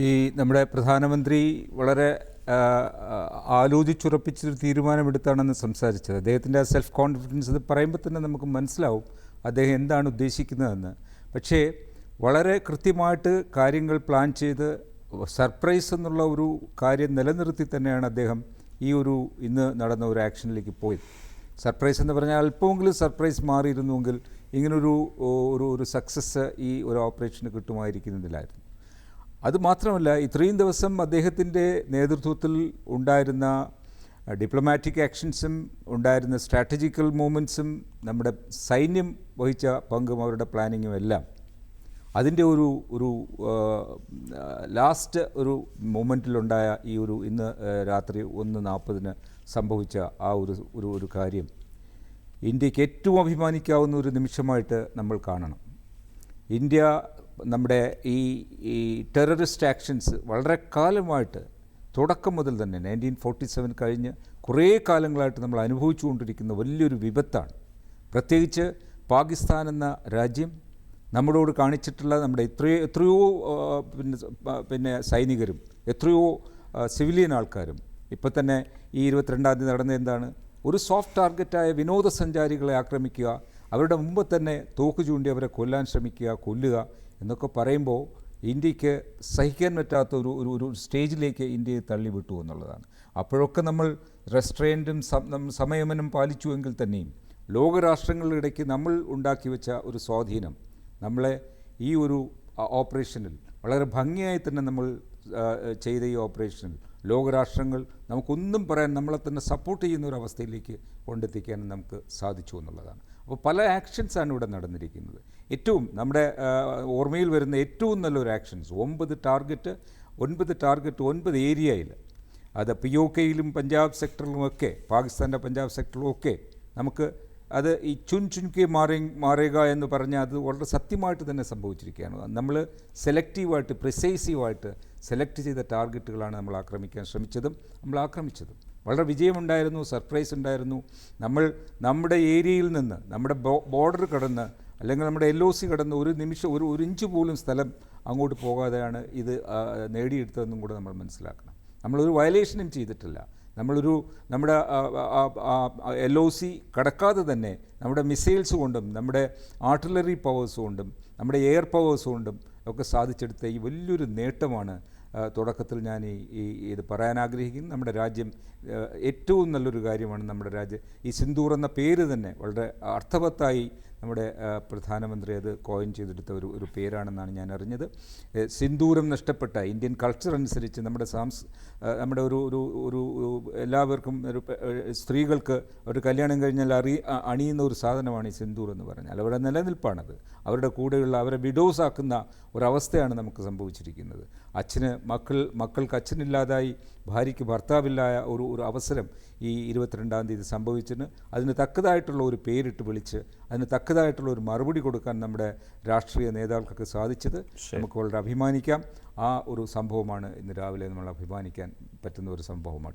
ഈ നമ്മുടെ പ്രധാനമന്ത്രി വളരെ ആലോചിച്ചുറപ്പിച്ചൊരു തീരുമാനമെടുത്താണെന്ന് സംസാരിച്ചത്. അദ്ദേഹത്തിന്റെ ആ സെൽഫ് കോൺഫിഡൻസ് എന്ന് പറയുമ്പോൾ തന്നെ നമുക്ക് മനസ്സിലാവും അദ്ദേഹം എന്താണ് ഉദ്ദേശിക്കുന്നതെന്ന്. പക്ഷേ വളരെ കൃത്യമായിട്ട് കാര്യങ്ങൾ പ്ലാൻ ചെയ്ത് സർപ്രൈസ് എന്നുള്ള ഒരു കാര്യം നിലനിർത്തി തന്നെയാണ് അദ്ദേഹം ഈ ഒരു ഇന്ന് നടന്ന ഒരു ആക്ഷനിലേക്ക് പോയത്. സർപ്രൈസ് എന്ന് പറഞ്ഞാൽ അല്പമെങ്കിലും സർപ്രൈസ് മാറിയിരുന്നുവെങ്കിൽ ഇങ്ങനൊരു ഒരു ഒരു സക്സസ് ഈ ഒരു ഓപ്പറേഷന് കിട്ടുമായിരിക്കുന്നതിലായിരുന്നു. അതുമാത്രമല്ല ഇത്രയും ദിവസം അദ്ദേഹത്തിന്റെ നേതൃത്വത്തിൽ ഉണ്ടായിരുന്ന ഡിപ്ലോമാറ്റിക് ആക്ഷൻസും ഉണ്ടായിരുന്ന സ്ട്രാറ്റജിക്കൽ മൂവ്മെന്റ്സും നമ്മുടെ സൈന്യം വഹിച്ച പങ്കും അവരുടെ പ്ലാനിങ്ങും എല്ലാം അതിന്റെ ഒരു ഒരു ലാസ്റ്റ് ഒരു മൂമെന്റിലുണ്ടായ ഈ ഒരു ഇന്ന് രാത്രി ഒന്ന് നാൽപ്പതിന് സംഭവിച്ച ആ ഒരു ഒരു ഒരു കാര്യം ഇന്ത്യയ്ക്ക് ഏറ്റവും അഭിമാനിക്കാവുന്ന ഒരു നിമിഷമായിട്ട് നമ്മൾ കാണണം. ഇന്ത്യ നമ്മുടെ ഈ ഈ ടെററിസ്റ്റ് ആക്ഷൻസ് വളരെ കാലമായിട്ട് തുടക്കം മുതൽ തന്നെ നയന്റീൻ ഫോർട്ടി സെവൻ കഴിഞ്ഞ് കുറേ കാലങ്ങളായിട്ട് നമ്മൾ അനുഭവിച്ചുകൊണ്ടിരിക്കുന്ന വലിയൊരു വിപത്താണ്. പ്രത്യേകിച്ച് പാകിസ്ഥാൻ എന്ന രാജ്യം നമ്മളോട് കാണിച്ചിട്ടുള്ള നമ്മുടെ എത്രയോ എത്രയോ പിന്നെ പിന്നെ സൈനികരും എത്രയോ സിവിലിയൻ ആൾക്കാരും ഇപ്പോൾ തന്നെ ഈ ഇരുപത്തിരണ്ടാം തീയതി നടന്ന എന്താണ്? ഒരു സോഫ്റ്റ് ടാർഗറ്റായ വിനോദസഞ്ചാരികളെ ആക്രമിക്കുക അവരുടെ മുമ്പ് തന്നെ തോക്ക് ചൂണ്ടി അവരെ കൊല്ലാൻ ശ്രമിക്കുക കൊല്ലുക എന്നൊക്കെ പറയുമ്പോൾ ഇന്ത്യയ്ക്ക് സഹിക്കാൻ പറ്റാത്ത ഒരു ഒരു ഒരു സ്റ്റേജിലേക്ക് ഇന്ത്യയെ തള്ളിവിട്ടു എന്നുള്ളതാണ്. അപ്പോഴൊക്കെ നമ്മൾ റെസ്ട്രെയിന്റും സംയമനം പാലിച്ചുവെങ്കിൽ തന്നെയും ലോകരാഷ്ട്രങ്ങളുടെ ഇടയ്ക്ക് നമ്മൾ ഉണ്ടാക്കി വെച്ച ഒരു സ്വാധീനം നമ്മളെ ഈ ഒരു ഓപ്പറേഷനിൽ വളരെ ഭംഗിയായി തന്നെ നമ്മൾ ചെയ്ത ഈ ഓപ്പറേഷനിൽ ലോകരാഷ്ട്രങ്ങൾ നമുക്കൊന്നും പറയാൻ നമ്മളെ തന്നെ സപ്പോർട്ട് ചെയ്യുന്ന ഒരു അവസ്ഥയിലേക്ക് കൊണ്ടെത്തിക്കാനും നമുക്ക് സാധിച്ചു എന്നുള്ളതാണ്. അപ്പോൾ പല ആക്ഷൻസാണ് ഇവിടെ നടന്നിരിക്കുന്നത്. ഏറ്റവും നമ്മുടെ ഓർമ്മയിൽ വരുന്ന ഏറ്റവും നല്ലൊരു ആക്ഷൻസ് ഒമ്പത് ടാർഗറ്റ് ഒൻപത് ടാർഗറ്റ് ഒൻപത് ഏരിയയിൽ അത് പി ഒ കെയിലും പഞ്ചാബ് സെക്ടറിലുമൊക്കെ പാകിസ്ഥാന്റെ പഞ്ചാബ് സെക്ടറിലും ഒക്കെ നമുക്ക് അത് ഈ ചുൻ ചുൻകെ മാറി മാറുക എന്ന് പറഞ്ഞാൽ അത് വളരെ സത്യമായിട്ട് തന്നെ സംഭവിച്ചിരിക്കുകയാണ്. നമ്മൾ സെലക്റ്റീവായിട്ട് പ്രിസൈസീവായിട്ട് സെലക്ട് ചെയ്ത ടാർഗറ്റുകളാണ് നമ്മൾ ആക്രമിക്കാൻ ശ്രമിച്ചതും നമ്മൾ ആക്രമിച്ചതും. വളരെ വിജയമുണ്ടായിരുന്നു സർപ്രൈസ് ഉണ്ടായിരുന്നു. നമ്മൾ നമ്മുടെ ഏരിയയിൽ നിന്ന് നമ്മുടെ ബോർഡർ കടന്ന് അല്ലെങ്കിൽ നമ്മുടെ എൽ ഒ സി കടന്ന് ഒരു നിമിഷം ഒരു ഒരു ഇഞ്ച് പോലും സ്ഥലം അങ്ങോട്ട് പോകാതെയാണ് ഇത് നേടിയെടുത്തതെന്നും കൂടെ നമ്മൾ മനസ്സിലാക്കണം. നമ്മളൊരു വയലേഷനും ചെയ്തിട്ടില്ല. നമ്മളൊരു നമ്മുടെ എൽ ഒ സി കടക്കാതെ തന്നെ നമ്മുടെ മിസൈൽസ് കൊണ്ടും നമ്മുടെ ആർട്ടിലറി പവേഴ്സ് കൊണ്ടും നമ്മുടെ എയർ പവേഴ്സ് കൊണ്ടും ഒക്കെ സാധിച്ചെടുത്ത ഈ വലിയൊരു നേട്ടമാണ് തുടക്കത്തിൽ ഞാൻ ഈ ഈ ഇത് പറയാൻ ആഗ്രഹിക്കുന്നു. നമ്മുടെ രാജ്യം ഏറ്റവും നല്ലൊരു കാര്യമാണ് നമ്മുടെ രാജ്യം. ഈ സിന്ദൂർ എന്ന പേര് തന്നെ വളരെ അർത്ഥവത്തായി നമ്മുടെ പ്രധാനമന്ത്രി അത് കോയിൻ ചെയ്തെടുത്ത ഒരു ഒരു പേരാണെന്നാണ് ഞാൻ അറിഞ്ഞത്. സിന്ദൂരം നഷ്ടപ്പെട്ട ഇന്ത്യൻ കൾച്ചർ അനുസരിച്ച് നമ്മുടെ സാംസ് നമ്മുടെ ഒരു ഒരു ഒരു എല്ലാവർക്കും ഒരു സ്ത്രീകൾക്ക് ഒരു കല്യാണം കഴിഞ്ഞാൽ അറി അണിയുന്ന ഒരു സാധനമാണ് ഈ സിന്ദൂർ എന്ന് പറഞ്ഞാൽ. അവരുടെ നിലനിൽപ്പാണത്. അവരുടെ കൂടെയുള്ള അവരെ വിഡോസ് ആക്കുന്ന ഒരവസ്ഥയാണ് നമുക്ക് സംഭവിച്ചിരിക്കുന്നത്. അച്ഛന് മക്കൾ മക്കൾക്ക് അച്ഛനില്ലാതായി ഭാര്യയ്ക്ക് ഭർത്താവില്ലായ ഒരു ഒരു അവസരം ഈ ഇരുപത്തിരണ്ടാം തീയതി സംഭവിച്ചതിന് അതിന് തക്കതായിട്ടുള്ള ഒരു പേരിട്ട് വിളിച്ച് അതിന് തക്കതായിട്ടുള്ള ഒരു മറുപടി കൊടുക്കാൻ നമ്മുടെ രാഷ്ട്രീയ നേതാക്കൾക്ക് സാധിച്ചത് നമുക്ക് വളരെ അഭിമാനിക്കാം. ആ ഒരു സംഭവമാണ് ഇന്ന് രാവിലെ നമ്മൾ അഭിമാനിക്കാൻ പറ്റുന്ന ഒരു സംഭവമായിട്ട്.